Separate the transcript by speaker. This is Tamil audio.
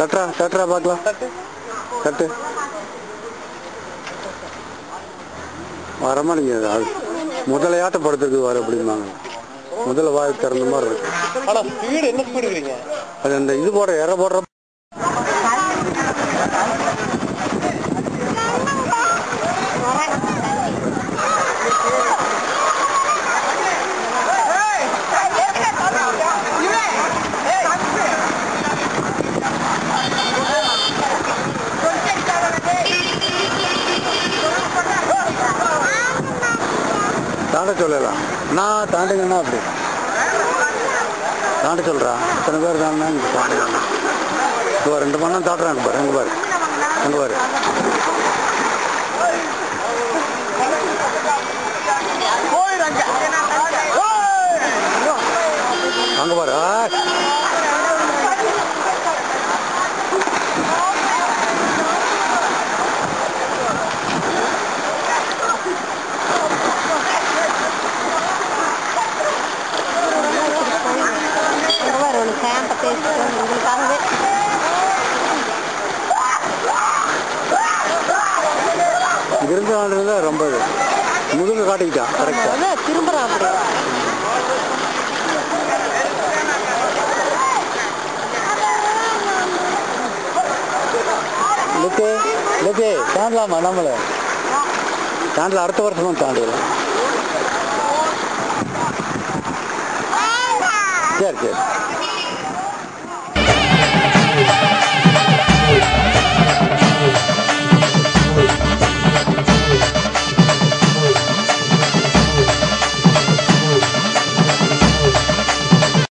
Speaker 1: தட்டுறா தட்டுறா பார்க்கலாம். தட்டு வரமாட்டேங்குது அது முதலையாட்டம் படுத்துருக்கு வர அப்படிம்பாங்க. முதல்ல வாய் திறந்த மாதிரி இருக்கு.
Speaker 2: ஆனா ஸ்பீடு என்ன ஸ்பீடு இருக்கிறீங்க
Speaker 1: அது அந்த இது போடுற இற போடுற தாண்ட சொல்லலாம். நான் தாண்டுங்கன்னா அப்படி. தாண்ட சொல்றா? இத்தனை பேர் தாண்டா இங்க தாண்டுங்க பாரு, ரெண்டு மணி தாட்டுறாங்க பாரு அங்க பாரு. அங்க பாரு. அங்க பாரு.
Speaker 3: உங்களுக்காகவே
Speaker 1: ஆண்டுறது ரொம்ப முதுகு காட்டிக்கிட்டான் கரெக்டா
Speaker 3: வந்து திரும்புறான் அப்படி.
Speaker 1: லுக்கு லுக்கு தாண்டலாமா நம்மள? தாண்டல அடுத்த வருஷமும் தாண்டலாம் சரி சரி.